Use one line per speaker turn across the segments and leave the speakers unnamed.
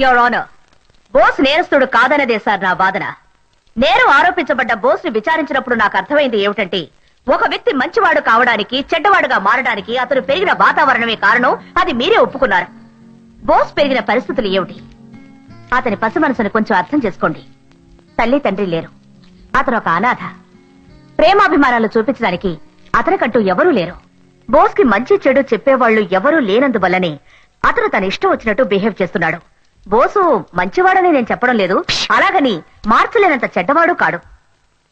Your honour Bose నేరస్తుడు కాదన్నదే sir నా వాదన. నేరం ఆరోపించబడ్డ బోస్ని విచారించినప్పుడు నాకు అర్థమైంది ఏమిటంటే ఒక వ్యక్తి మంచివాడు కావడానికి చెడ్డవాడుగా మారడానికి అతను పెరిగిన వాతావరణమే కారణం అది మీరే ఒప్పుకున్నారు. బోస్ పెరిగిన పరిస్థితులు ఏమిటి? అతని పసి మనసును కొంచెం అర్థం చేసుకోండి. తల్లి తండ్రి లేరు. అతను ఒక అనాథ. ప్రేమాభిమానాలు చూపించడానికి అతనికంటూ ఎవరూ లేరు. బోస్కి మంచి చెడు చెప్పేవాళ్ళు ఎవరూ లేనందువల్లనే అతను తన ఇష్టం వచ్చినట్టు బిహేవ్ చేస్తున్నాడు. బోసు మంచివాడని నేను చెప్పడం లేదు. అలాగని మార్చలేనంత చెడ్డవాడు కాడు.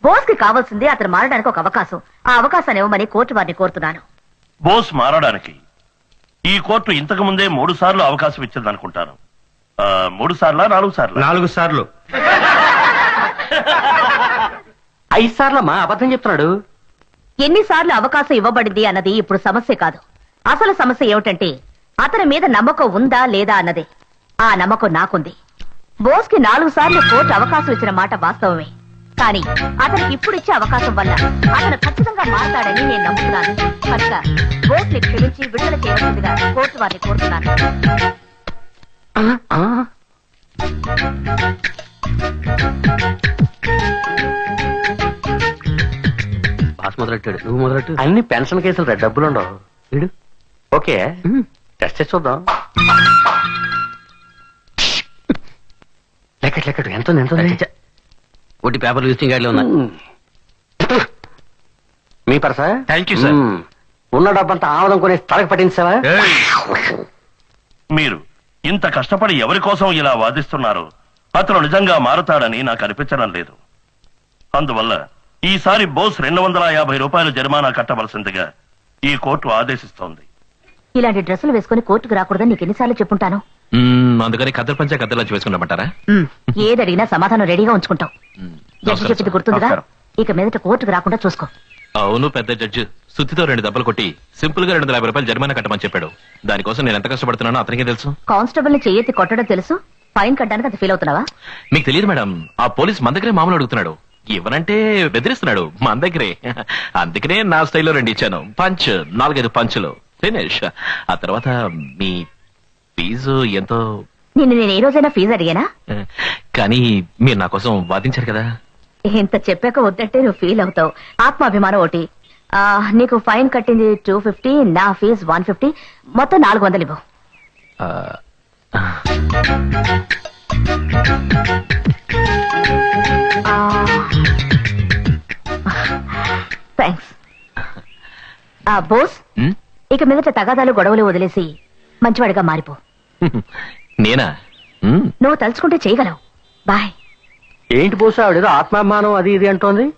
బోస్కి కావాల్సింది అతను మారడానికి ఒక అవకాశం. ఆ అవకాశాన్ని ఇవ్వమని కోర్టు వారిని కోరుతున్నాను.
బోస్ మారడానికి. ఈ కోర్టు ఇంతకు ముందే మూడు సార్లు అవకాశం ఇచ్చింది అనుకుంటాను మూడు సార్లా నాలుగు సార్లు?
నాలుగు సార్లు.
ఐదు సార్లమ్మా అబద్ధం చెప్తున్నాడు.
ఎన్నిసార్లు అవకాశం ఇవ్వబడింది అన్నది ఇప్పుడు సమస్య కాదు. అసలు సమస్య ఏమిటంటే అతని మీద నమ్మకం ఉందా లేదా అన్నదే. ఆ నమ్మకం నాకుంది. బోస్కి నాలుగు సార్లు కోర్టు అవకాశం ఇచ్చిన మాట వాస్తవమే. కానీ అతనికి ఇప్పుడు ఇచ్చే అవకాశం వల్ల అతను ఖచ్చితంగా మారతాడని నేను నమ్ముతున్నాను. కనుక బోస్ని క్షమించి విడుదల చేయవలసిందిగా కోర్టు వారిని కోరుతున్నాను.
బాస్ మొదలెట్టాడు? నువ్వు మొదలెట్టు? అన్ని పెన్షన్ కేసులు రా, డబ్బులు ఉండవు వీడు ఓకే టెస్ట్ చేసి చూద్దాం. లెక్కట్ లెక్కట్ ఎంత ఉంది, ఎంత ఉంది?
ఒకటి పేపర్ విజిటింగ్ కార్డులో ఉన్నా.
మీ పర్సా?
You, sir.
మ్మ్. ఉన్న డబ్బంతా ఆమదం కొనే తలకు పట్టించావా
మీరు ఇంత కష్టపడి ఎవరి కోసం ఇలా వాదిస్తున్నారు? అతను నిజంగా మారుతాడని నాకు అనిపించడం లేదు. అందువల్ల ఈసారి బోస్ రెండు వందల యాభై రూపాయలు జరిమానా కట్టవలసిందిగా ఈ కోర్టు ఆదేశిస్తోంది.
ఇలాంటి డ్రెస్సులు వేసుకుని కోర్టుకు రాకూడదని నీకు ఎన్నిసార్లు చెప్పుంటాను?
మ్మ్, అందుకని కద్దరు పంచా కద్దరు వేసుకున్నామంటారా
ఏది అడిగినా సమాధానం రెడీగా ఉంచుకుంటాం. జడ్జి చెప్పింది. గుర్తుందిగా?
నమస్కారం.
ఇక మీదట కోర్టుకు రాకుండా చూసుకో.
అవును పెద్ద జడ్జి. సుత్తితో రెండు దెబ్బలు కొట్టి సింపుల్గా రెండు వందల యాభై రూపాయలు జరిమానా కట్టమని చెప్పాడు. దానికోసం నేను ఎంత కష్టపడుతున్నానో అతనికే తెలుసు.
కానిస్టేబుల్ని చెయ్యెత్తి కొట్టడం తెలుసు? ఫైన్ కట్టడానికి అంత ఫీల్ అవుతున్నావా?
మీకు తెలియదు మేడం ఆ పోలీస్ మన దగ్గరే మామూలు అడుగుతున్నాడు. ఇవ్వనంటే బెదిరిస్తున్నాడు మన దగ్గరే. అందుకనే నా స్టైల్లో రెండు ఇచ్చాను. పంచ్ నాలుగైదు పంచులు. ఫినిష్. ఆ తర్వాత మీ ఫీజు ఎంతో?
నిన్ను నేను ఏ రోజైనా ఫీజు అడిగానా?
కానీ మీరు నా కోసం వాదించారు కదా.
ఇంత చెప్పాక వద్దంటే నువ్వు ఫీల్ అవుతావు. ఆత్మాభిమానం ఒకటి. ఆ, నీకు ఫైన్ కట్టింది టూ ఫిఫ్టీ నా ఫీజు వన్ ఫిఫ్టీ మొత్తం నాలుగు వందలు ఇవ్వు.
ఆ,
థ్యాంక్స్ బోస్? ఇక మీదట తగాదాలు గొడవలు వదిలేసి. మంచివాడిగా మారిపో.
నేనా?
నువ్వు తలుచుకుంటే చేయగలవు. బాయ్.
ఏంటి పోసా ఆవిడేదో ఆత్మాభిమానం అది ఇది అంటోంది?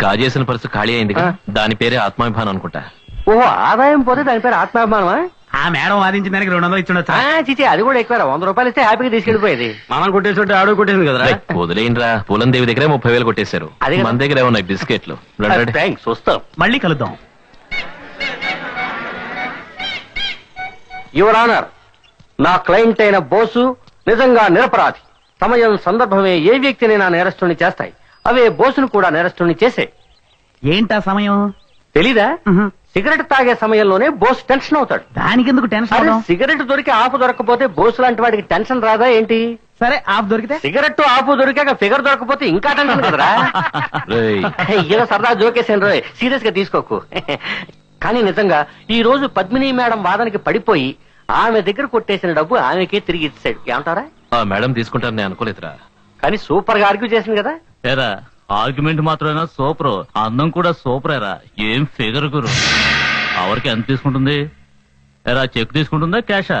కాజేసిన పర్సు ఖాళీ అయింది. దాని పేరే ఆత్మాభిమానం అనుకుంటా.
ఓహో ఆదాయం పోతే దాని పేరు ఆత్మాభిమానమా?
ఆ మేడం వాదించిన దానికి రెండు వందలు ఇచ్చిండొచ్చా?
ఆ, చిచి అది కూడా ఎక్కువ వంద రూపాయలు ఇస్తే హ్యాపీగా తీసుకెళ్ళిపోయేది.
మనం కొట్టేసి ఆడు కొట్టేసింది కదరా?
రేయ్, వదిలేయండిరా. పూలం దేవి దగ్గరే ముప్పై వేలు కొట్టేశారు.
అదే కదా.
మన దగ్గర ఏమన్నాయి బిస్కెట్లు.
థ్యాంక్స్ వస్తాం.
మళ్ళీ కలుద్దాం.
యువర్ ఆనర్ నా క్లయింట్ అయిన బోసు నిజంగా నిరపరాధి. సమయం సందర్భమే ఏ వ్యక్తినైనా నేరస్తుని చేస్తాయి అవే బోసును కూడా నేరస్తుని చేసే.
ఏంటా సమయం?
తెలీదా? సిగరెట్ తాగే సమయంలోనే బోస్ టెన్షన్ అవుతాడు.
దానికి ఎందుకు టెన్షన్?
సిగరెట్ దొరికి ఆపు దొరకపోతే బోసు లాంటి వాడికి టెన్షన్ రాదా ఏంటి?
సరే ఆఫ్ దొరికితే?
సిగరెట్ ఆపు దొరికాక ఫిగర్ దొరకపోతే ఇంకా టెన్షన్ కదరా? ఏదో సరదా జోకేసాను రోయ్. సీరియస్గా తీసుకోకు. కానీ నిజంగా ఈ రోజు పద్మిని మేడం వాదనకి పడిపోయి ఆమె దగ్గర కొట్టేసిన డబ్బు ఆమెకే తిరిగి ఇచ్చాడు. ఏమంటారా?
ఆ మేడం తీసుకుంటారని నేను అనుకోలేదురా.
కానీ సూపర్గా ఆర్గ్యూ చేసింది కదా?
ఏరా ఆర్గ్యుమెంట్ మాత్రమేనా సూపర్. అందం కూడా సూపరేరా. ఏం ఫిగర్ గురు. ఎవరికి ఎంత తీసుకుంటుంది? ఎరా చెక్ తీసుకుంటుందా క్యాషా?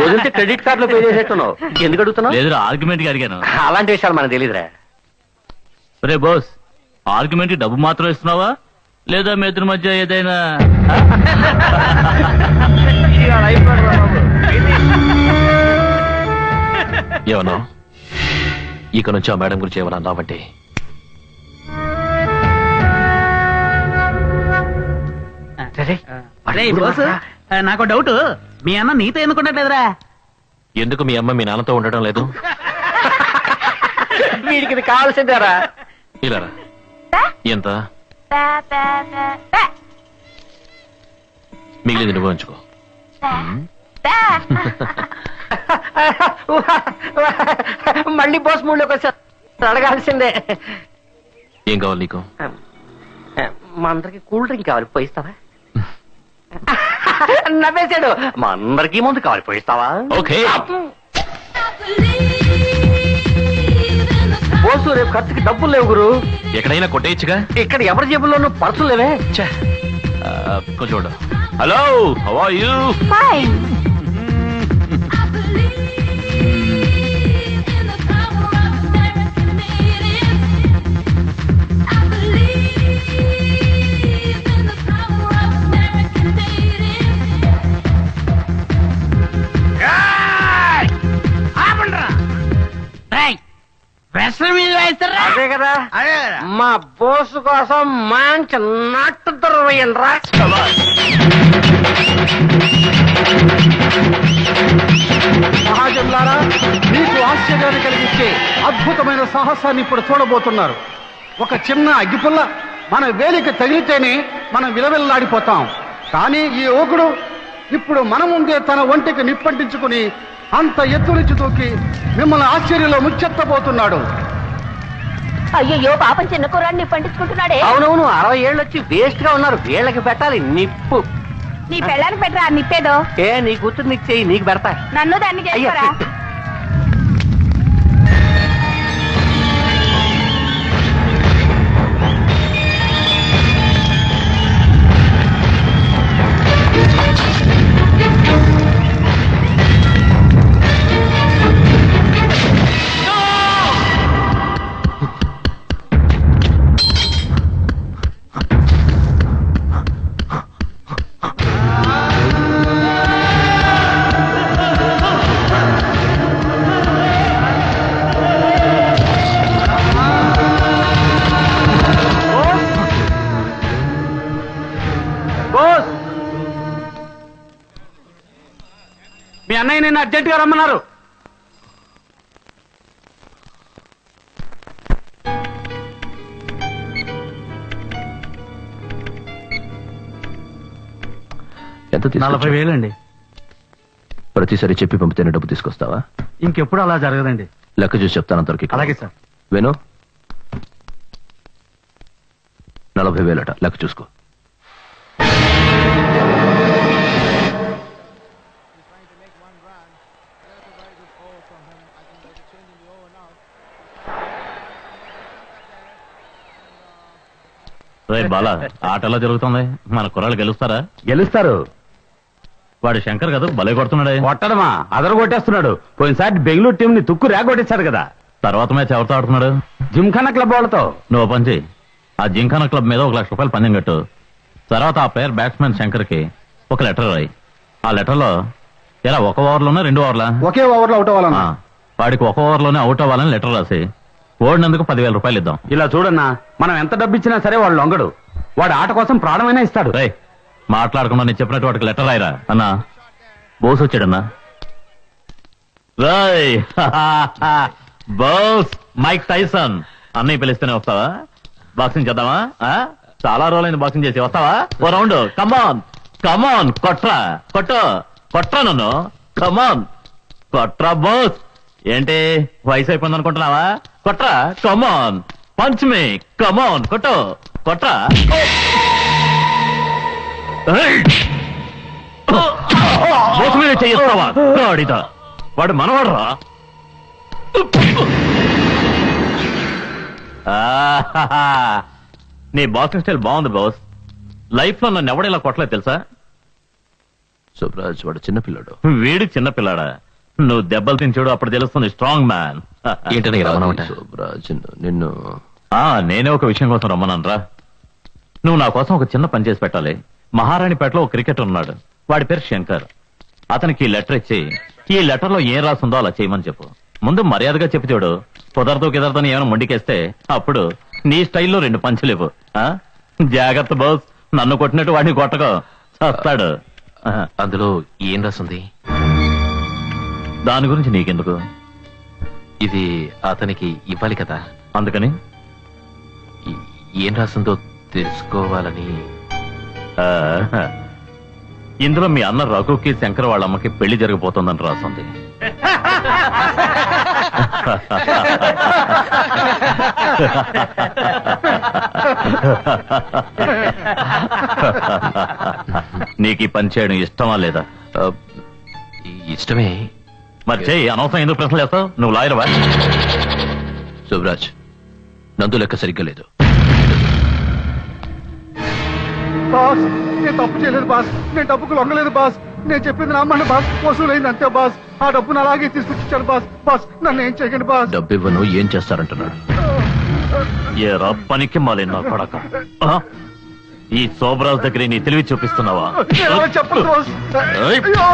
వదిలితే క్రెడిట్ కార్డులో పే చేసేట్టున్నావు. ఎందుకు అడుగుతున్నావు?
లేదురా ఆర్గ్యుమెంట్కి అడిగాను.
అలాంటి విషయాలు మనకు తెలియదురా.
రే బోస్ ఆర్గ్యుమెంట్ డబ్బు మాత్రం ఇస్తున్నావా? లేదా మీ ఇద్దరి మధ్య ఏదైనా
ఏమన్నా? ఇక నుంచి ఆ మేడం గురించి ఏమన్నా అన్నావంటే
నాకు డౌట్. మీ అన్న నీతో ఎందుకుంటలేదురా
ఎందుకు మీ అమ్మ మీ నాన్నతో ఉండడం లేదు?
వీడికి ఇది కావాల్సిందేరా.
ఇలా రా. ఎంత? మిగిలింది నువ్వు ఉంచుకో.
మళ్ళీ బోస్ మూడులోకి వచ్చా అడగాల్సిందే.
ఏం కావాలి నీకు?
మా అందరికి కూల్ డ్రింక్ కావాలి పోయిస్తావా? నవ్వేశాడు. మా అందరికి ముందు కావాలి పోయిస్తావా?
ఓకే.
బోసు రేపు ఖర్చుకి డబ్బులు లేవు గురు.
ఎక్కడైనా కొట్టేయచ్చుగా?
ఇక్కడ ఎవరి జేబుల్లోనూ పర్సులు లేవే?
కొంచెం ఉండు. హలో హౌ ఆర్ యూ
ప్రశ్న మీద వేస్తారా?
అదే కదా.
అదే కదా.
మా బోసు కోసం మంచి నట్టు దొరవేయండిరా
మహాజన్లారా మీకు ఆశ్చర్యాన్ని కలిగించే అద్భుతమైన సాహసాన్ని ఇప్పుడు చూడబోతున్నారు. ఒక చిన్న అగ్గిపుల్ల మన వేలికి తగిలితేనే మనం విలవిల్లాడిపోతాం. కానీ ఈ యువకుడు ఇప్పుడు మన ముందే తన ఒంటికి నిప్పంటించుకుని అంత ఎత్తు నుంచి దూకి మిమ్మల్ని ఆశ్చర్యంలో ముచ్చెత్తబోతున్నాడు.
అయ్యయ్యో పాపం చిన్న కుర్రాడిని పండించుకుంటున్నాడే.
అవునవును అరవై ఏళ్ళు వచ్చి వేస్ట్గా ఉన్నారు. వీళ్ళకి పెట్టాలి నిప్పు.
నీ పెళ్ళానికి పెట్టరా నిప్పేదో?
ఏ నీ కూతురు నీకు చెయ్యి నీకు పెడతా.
నన్ను దాన్ని
అయ్యా
చేసుకోరా
బోస్! మీ అన్నయ్య నిన్ను అర్జెంటుగా రమ్మన్నారు.
ఎంత?
నలభై వేలండి.
ప్రతిసారి చెప్పి పంపితేనే డబ్బు తీసుకొస్తావా?
ఇంకెప్పుడు అలా జరగదండి.
లెక్క చూసి చెప్తాను అంతవరకు.
అలాగే సార్.
వేణు నలభై వేలట లెక్క చూసుకో.
రే బాలా జరుగుతుంది. మన కుర్రాళ్ళు గెలుస్తారా?
గెలుస్తారు.
వాడు శంకర్ కదా భలే కొడుతున్నాడే.
కొట్టడమా? అదరు కొట్టేస్తున్నాడు. పోయినసారి బెంగళూరు టీం ని తుక్కు రేగొట్టేశాడు కదా.
తర్వాత మ్యాచ్ ఎవరితో ఆడుతున్నాడు?
జిమ్ఖానా క్లబ్ వాళ్ళతో.
నువ్వు చెయ్యి. ఆ జింకానా క్లబ్ మీద ఒక లక్ష రూపాయలు పందెం కట్టు. తర్వాత ఆ ప్లేయర్ బ్యాట్స్మెన్ శంకర్కి ఒక లెటర్ రాయి. ఆ లెటర్లో ఎలా ఒక ఓవర్లోనే రెండు ఓవర్లా?
ఒకే ఓవర్లో అవుట్
ఆ,
అవ్వాలన్నా
వాడికి ఒక ఓవర్లోనే అవుట్ అవ్వాలని లెటర్ రాసి ఓడినందుకు పదివేల రూపాయలు ఇద్దాం.
ఇలా చూడన్నా మనం ఎంత డబ్బు ఇచ్చినా సరే వాడు లొంగడు. వాడు ఆట కోసం ప్రాణమైనా ఇస్తాడు.
రే మాట్లాడకుండా నేను చెప్పినట్టు వాడికి లెటర్ రాయరా? అన్నా Bose వచ్చాడన్నా. Roy Bose Mike Tyson. అన్నయ్య పిలిస్తేనే వస్తావా? బాక్సింగ్ చేద్దామా? ఆ? చాలా రోజులైంది బాక్సింగ్ చేసి వస్తావా? ఓ రౌండ్ కమాన్ కమాన్ కొట్రా. కొట్టు కొట్రా నన్ను. కమాన్ కొట్రా బోస్. ఏంటి వయసు అయిపోయింది అనుకుంటున్నావా కొట్రా కమాన్ పంచ్ మీ కమాన్ కొట్టు. కొట్రా. మీద చెయ్యిస్తావా గాడిద. వాడు మనవాడరా. నీ బాక్సింగ్ స్టైల్ బాగుంది బాస్ లైఫ్లో నన్ను ఎవడేలా కొట్టలేదు తెలుసా?
సుబ్రాజ్ వాడు చిన్నపిల్లాడు
వీడు చిన్న పిల్లాడా? నువ్వు దెబ్బలు తిని చూడు అప్పుడు తెలుస్తుంది స్ట్రాంగ్ మ్యాన్.
ఏంటని రమ్మనమాట సుబ్రాజ్ నిన్ను
ఆ నేనే ఒక విషయం కోసం రమ్మనరా నువ్వు నా కోసం ఒక చిన్న పని చేసి పెట్టాలి. మహారాణిపేటలో ఒక క్రికెటర్ ఉన్నాడు. వాడి పేరు శంకర్. అతనికి ఈ లెటర్ ఇచ్చి ఈ లెటర్లో ఏం రాసిందో అలా చేయమని చెప్పు. ముందు మర్యాదగా చెప్పి చూడు. కుదరదు కుదరదని ఏమైనా మొండికేస్తే అప్పుడు నీ స్టైల్లో రెండు పంచులు ఇవ్వు. ఆ? జాగ్రత్త బాస్. నన్ను కొట్టినట్టు వాడిని కొట్టకో. చస్తాడు.
అందులో ఏం రాసింది?
దాని గురించి నీకెందుకు?
ఇది అతనికి ఇవ్వాలి కదా.
అందుకని
ఏం రాసిందో తెలుసుకోవాలని.
ఆ, ఇందులో మీ అన్న రఘుకి శంకర్ వాళ్ళ అమ్మకి పెళ్ళి జరగబోతోందని రాసింది. నీకు ఈ పని చేయడం ఇష్టమా లేదా?
ఆ, ఇష్టమే.
మరి చెయ్యి అనవసరం ఎందుకు ప్రశ్నలు వేస్తావు? నువ్వు లాయరవా
శుభరాజ్ నందు లెక్క సరిగ్గా లేదు.
బాస్ నేను తప్పు చేయలేదు బాస్. నేను డబ్బుకు లొంగలేదు బాస్. నేను చెప్పింది నమ్మండి బాస్. వసూలైంది అంతే బాస్. ఆ డబ్బును అలాగే తీసుకొచ్చాను బాస్. బాస్ నన్ను ఏం చేయకండి బాస్.
డబ్బు ఇవ్వను ఏం చేస్తారంటున్నాడు?
ఏ పనికి మాలి నా కొడక ఆ? ఈ శోభరాజ్ దగ్గర నీ తెలివి చూపిస్తున్నావా?
చెప్పను బాస్?
ఏయ్.
అయ్యో.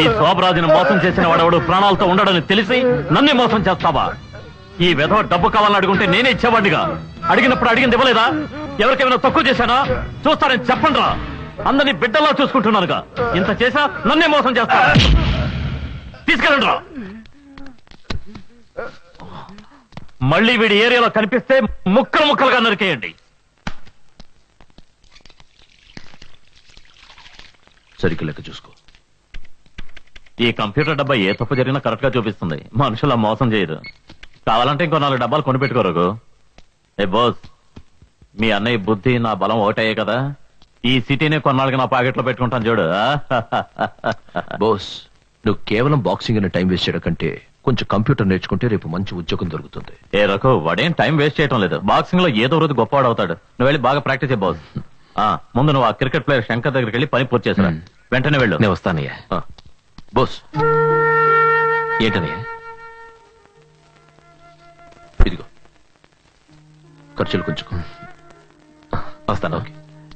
ఈ శోభరాజుని మోసం చేసిన వాడెవడు ప్రాణాలతో ఉండడని తెలిసి నన్నే మోసం చేస్తావా? ఈ విధవ డబ్బు కావాలని అడుగుంటే నేనే ఇచ్చేవాడిగా అడిగినప్పుడు అడిగింది ఇవ్వలేదా? ఎవరికేమైనా తక్కువ చేశానా? చూస్తానని చెప్పండి రా అందరినీ బిడ్డల్లా చూసుకుంటున్నానుగా. ఇంత చేసా నన్నే మోసం చేస్తా తీసుకెళ్ళండి రా మళ్ళీ వీడి ఏరియాలో కనిపిస్తే ముక్కలు ముక్కలుగా నరికేయండి.
సరిగ్గా లెక్క చూసుకో.
ఈ కంప్యూటర్ డబ్బా ఏ తప్పు జరిగినా కరెక్ట్గా చూపిస్తుంది. మనుషుల మోసం చేయరు. కావాలంటే ఇంకో నాలుగు డబ్బాలు కొనిపెట్టుకోరు ఏ బోస్ మీ అన్నయ్య బుద్ధి నా బలం ఒకటయ్యే కదా. ఈ సిటీనే కొన్నాళ్ళకి నా పాకెట్లో పెట్టుకుంటాను చూడు.
బోస్ నువ్వు కేవలం బాక్సింగ్ అనే టైం వేస్ట్ చేయడం కంటే కొంచెం కంప్యూటర్ నేర్చుకుంటే రేపు మంచి ఉద్యోగం దొరుకుతుంది.
ఏ రఘు వాడేం టైం వేస్ట్ చేయటం లేదు. బాక్సింగ్లో ఏదో రోజు గొప్పవాడు అవుతాడు. నువ్వు వెళ్ళి బాగా ప్రాక్టీస్ చేయ బాస్. ఆ, ముందు నువ్వు ఆ క్రికెట్ ప్లేయర్ శంకర్ దగ్గరికి వెళ్ళి పని పూర్తి చేసిరా. వెంటనే వెళ్ళు.
నేను వస్తానయ్యా.
ఆ.
బోస్. ఏంటనయ్యా ఇదిగో. ఖర్చులు కొంచెం వస్తాను. ఓకే.